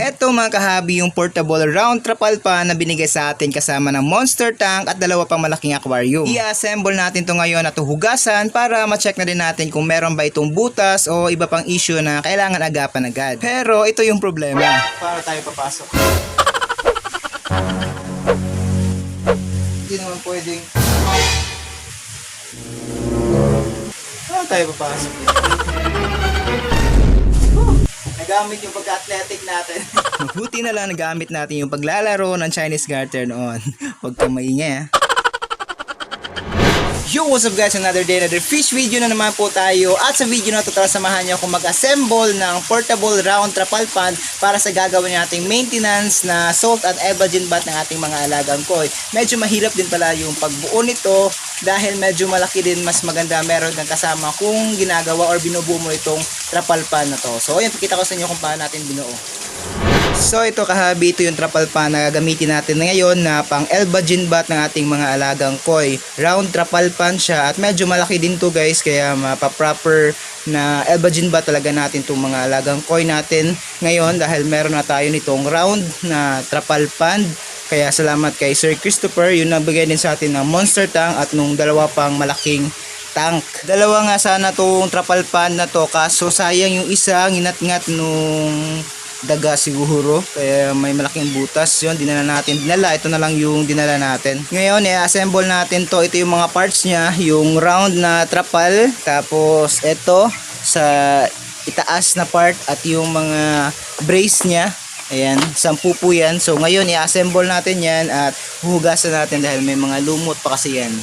Eto mga kahabi yung portable round trapal pa na binigay sa atin kasama ng monster tank at dalawa pang malaking aquarium. I-assemble natin to ngayon at hugasan para ma-check na din natin kung meron ba itong butas o iba pang issue na kailangan agapan agad. Pero ito yung problema. Para tayo papasok. Hindi naman pwedeng... Paano tayo papasok? Nagamit yung pagka-athletic natin. Buti na lang nagamit natin yung paglalaro ng Chinese garter noon. Huwag kang maingay ah. Yo, what's up guys? Another day, another fish video na naman po tayo. At sa video na to, tara samahan niyo akong mag-assemble ng portable round trapal pan para sa gagawin nating maintenance na salt at evagin bat ng ating mga alagang koi. Medyo mahirap din pala yung pagbuo nito dahil medyo malaki din mas maganda meron kang kasama kung ginagawa or binubuo mo itong trapal pan na to. So, ayan, pakita ko sa inyo kung paano natin binuo. So ito kahabi, ito yung trapal pan na gagamitin natin ngayon na pang Elba Gin Bat ng ating mga alagang koi. Round trapal pan siya at medyo malaki din to guys kaya mapaproper na Elba Gin Bat talaga natin itong mga alagang koi natin ngayon dahil meron na tayo nitong round na trapal pan. Kaya salamat kay Sir Christopher, yun nagbigay din sa atin ng monster tank at nung dalawa pang malaking tank. Dalawa nga sana tong trapal pan na to kaso sayang yung isa nginat-ngat nung daga siguro. Kaya may malaking butas. Yon dinala natin. Dinala ito na lang yung dinala natin. Ngayon i-assemble natin to. Ito yung mga parts niya. Yung round na trapal. Tapos ito sa itaas na part at yung mga brace niya. Ayan sampu po yan. So ngayon i-assemble natin yan at huhugasan natin dahil may mga lumot pa kasi yan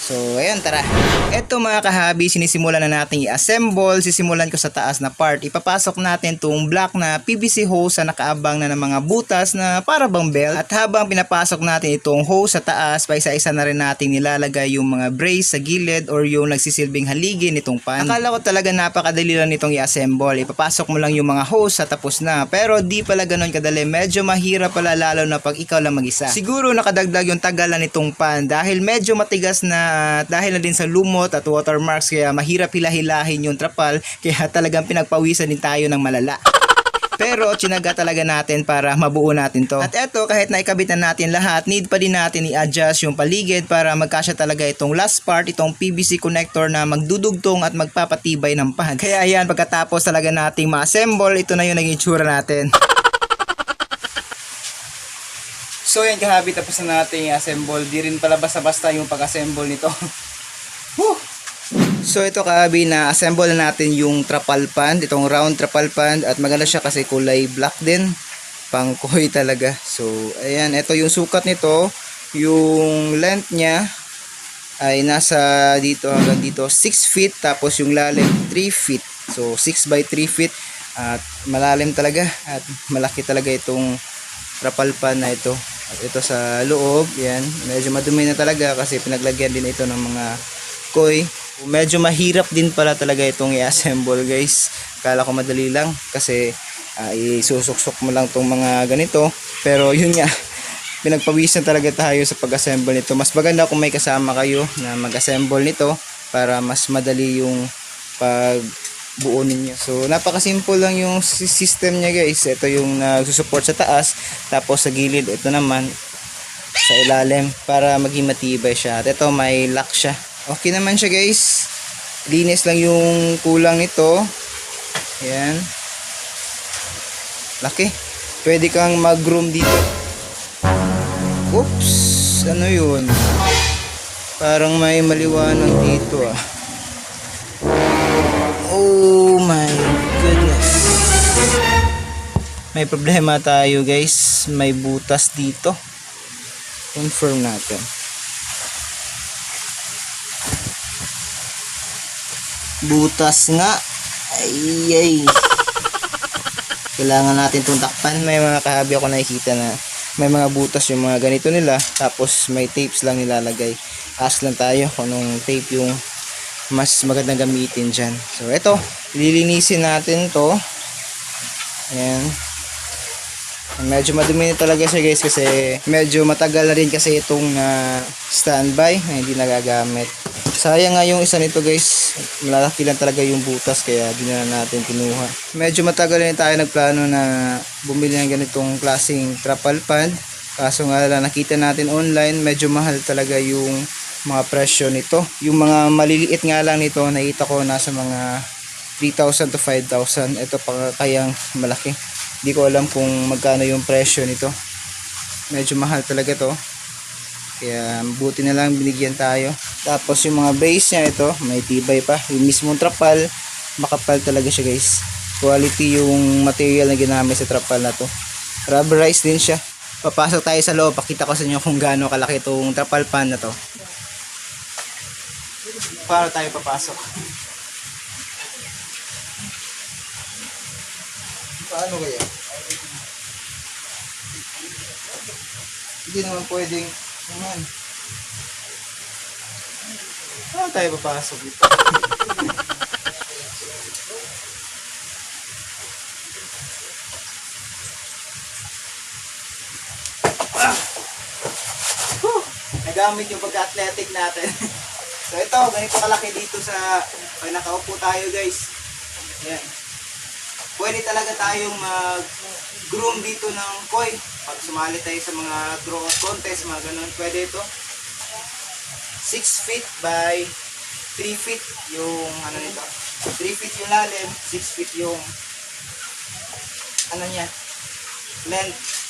So, ayun, tara. Ito mga kahabi, sinisimulan na natin i-assemble. Sisimulan ko sa taas na part. Ipapasok natin tong black na PVC hose na nakaabang na ng mga butas na para bang belt. At habang pinapasok natin itong hose sa taas, pa isa-isa na rin natin nilalagay yung mga brace sa gilid or yung nagsisilbing haligi nitong pan. Akala ko talaga napakadali lang nitong i-assemble. Ipapasok mo lang yung mga hose sa tapos na. Pero di pala ganun kadali. Medyo mahirap pala lalo na pag ikaw lang mag-isa. Siguro nakadagdag yung tagalan nitong pan dahil medyo matigas na at dahil na din sa lumot at watermarks kaya mahirap hilahilahin yung trapal kaya talagang pinagpawisan din tayo ng malala. Pero chinaga talaga natin para mabuo natin to. At eto kahit naikabit na natin lahat, need pa din natin i-adjust yung paligid para magkasya talaga itong last part, itong PVC connector na magdudugtong at magpapatibay ng pan. Kaya ayan, pagkatapos talaga nating ma-assemble, ito na yung naging tsura natin. So yan kahabi tapos na natin i-assemble. Di rin pala basta-basta yung pag-assemble nito. So ito kahabi na assemble na natin yung trapal pan, itong round trapal pan at maganda siya kasi kulay black din. Pang koi talaga. So ayan, ito yung sukat nito. Yung length niya ay nasa dito hanggang dito 6 feet tapos yung lalim 3 feet. So 6 by 3 feet at malalim talaga at malaki talaga itong trapal pan na ito. At ito sa loob, yan, medyo madumi na talaga kasi pinaglagyan din ito ng mga koi. Medyo mahirap din pala talaga itong i-assemble guys. Kala ko madali lang kasi uh, isusuksok mo lang itong mga ganito. Pero yun nga, pinagpawisan talaga tayo sa pag-assemble nito. Mas maganda kung may kasama kayo na mag-assemble nito para mas madali yung pag buo ninyo. So, napaka-simple lang yung system niya guys. Ito yung nagsusupport sa taas. Tapos sa gilid, ito naman sa ilalim para maging matibay siya. At ito may lock siya. Okay naman siya guys. Linis lang yung kulang nito. Ayan. Laki. Pwede kang mag-room dito. Oops! Ano yun? Parang may maliwanag dito ah. Oh my goodness. May problema tayo guys. May butas dito. Confirm natin. Butas nga. Ay ay. Kailangan natin itong takpan. May mga kahabi ako nakikita na may mga butas yung mga ganito nila. Tapos may tapes lang nilalagay. Ask lang tayo kung anong tape yung mas magandang gamitin dyan. So, ito. Lilinisin natin to. Ayan. Medyo madumi talaga siya guys kasi medyo matagal na rin kasi itong na standby na hindi nagagamit. Sayang nga yung isa nito guys. Malalaki lang talaga yung butas kaya di na natin kinuha. Medyo matagal na tayo nagplano na bumili ng ganitong klaseng trapal pad. Kaso nga lang nakita natin online medyo mahal talaga yung mga presyo nito. Yung mga maliliit nga lang nito nakita ko nasa mga 3,000 to 5,000. Ito pa kayang malaki. Hindi ko alam kung magkano yung presyo nito. Medyo mahal talaga to. Kaya buti na lang binigyan tayo. Tapos yung mga base niya ito, may tibay pa. Yung mismong trapal, makapal talaga siya guys. Quality yung material na ginamit sa trapal na to. Rubberized din siya. Papasok tayo sa loob, pakita ko sa inyo kung gaano kalaki itong trapal pan na to. Para tayo papasok. Paano kaya? Hindi naman pwedeng naman. Paano tayo papasok dito? Ah! Nagamit yung pagka-athletic natin. so ito, ganito kalaki dito sa pag nakaupo tayo guys. Yan pwede talaga tayong mag-groom dito ng koi. Pag sumali tayo sa mga draw contest, mga ganun, pwede ito. 6 feet by 3 feet yung ano nito. 3 feet yung lalim, 6 feet yung ano niya, length.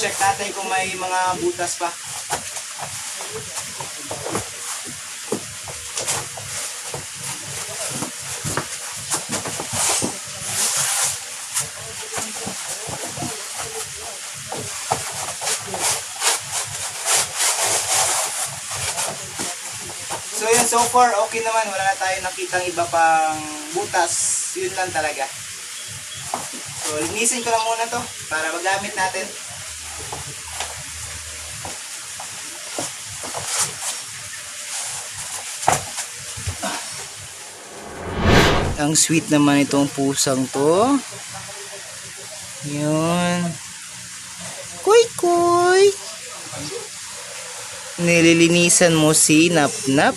check natin kung may mga butas pa. So yun, so far okay naman. Wala na tayo nakitang iba pang butas. Yun lang talaga. So linisin ko lang muna to para magamit natin. Ang sweet naman itong pusang to. Yun. Kuy kuy. Nililinisan mo si Nap Nap.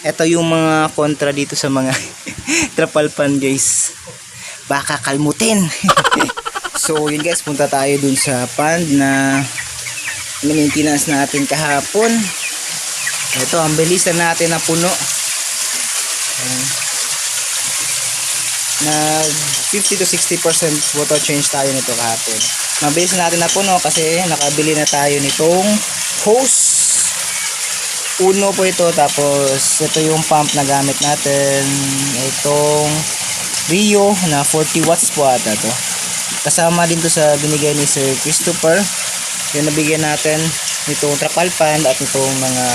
Ito yung mga kontra dito sa mga trapalpan guys. Baka kalmutin. so yun guys, punta tayo dun sa pond na maintenance natin kahapon. Ito, ang bilis na natin na puno. Nag 50 to 60% water change tayo nito kahapon. Mabilis na natin na puno kasi nakabili na tayo nitong hose. Uno po ito tapos ito yung pump na gamit natin. Itong Rio na 40 watts po ata to. Kasama din to sa binigay ni Sir Christopher. Yung nabigyan natin nitong trapal pan at nitong mga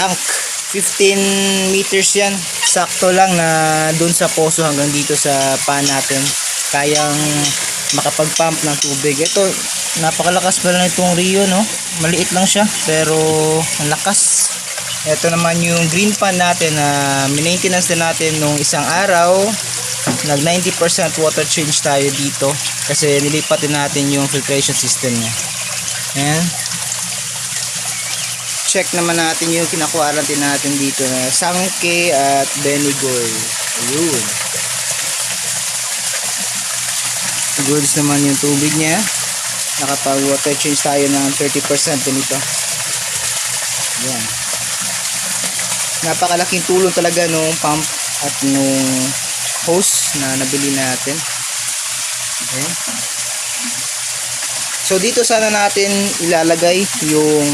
tank. 15 meters yan. Sakto lang na dun sa poso hanggang dito sa pan natin. Kayang makapag-pump ng tubig. Ito, napakalakas pa lang itong Rio, no? Maliit lang siya, pero ang lakas. Ito naman yung green pan natin na maintenance din natin nung isang araw. Nag 90% water change tayo dito kasi nilipat din natin yung filtration system niya. Ayan check naman natin yung kinakuarantin natin dito na Sangke at Benigor. Ayun. Goods naman yung tubig niya. Nakapag water change tayo ng 30% nito. Ayan. Napakalaking tulong talaga nung pump at nung hose na nabili natin. Ayan. So dito sana natin ilalagay yung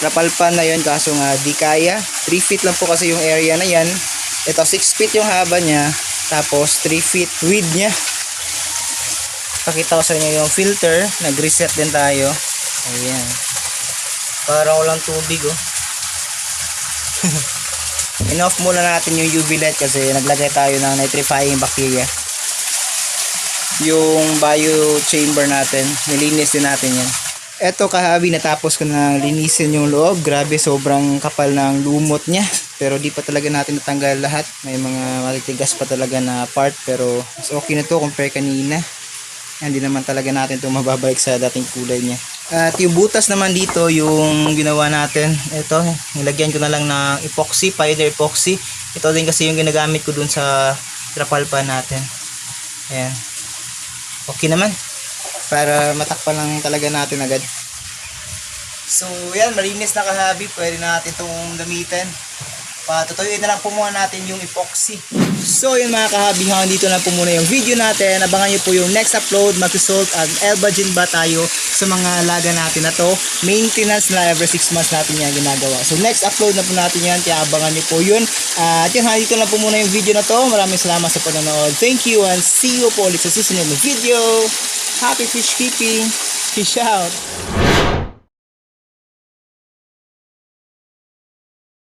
napalpan na yun kaso nga di kaya. 3 feet lang po kasi yung area na yan. Ito 6 feet yung haba niya tapos 3 feet width niya. Pakita ko sa inyo yung filter nag reset din tayo. Ayan. Parang walang tubig oh. In-off muna natin yung UV light kasi naglagay tayo ng nitrifying bacteria. Yung bio chamber natin. Nilinis din natin yan. Eto kahabi, natapos ko na linisin yung loob. Grabe, sobrang kapal ng lumot niya. Pero di pa talaga natin natanggal lahat. May mga matitigas pa talaga na part. Pero mas okay na to compare kanina. Hindi naman talaga natin ito mababalik sa dating kulay niya. At yung butas naman dito, yung ginawa natin, ito, nilagyan ko na lang ng epoxy, powder epoxy. Ito din kasi yung ginagamit ko dun sa trapalpa natin. Ayan. Okay naman. Para matakpan lang talaga natin agad. So, yan, malinis na kahabi. Pwede na natin itong gamitin. Patutuyuin na lang po muna natin yung epoxy. So, yun mga kahabi, hanggang dito na po muna yung video natin. Abangan nyo po yung next upload. Mag-salt at Elbagin ba tayo sa mga laga natin na to. Maintenance na every 6 months natin yan ginagawa. So, next upload na po natin yan. Kaya abangan nyo po yun. Ah, at yun, hanggang dito na po muna yung video na to. Maraming salamat sa panonood. Thank you and see you po ulit sa susunod na video. Happy fish keeping. Fish out.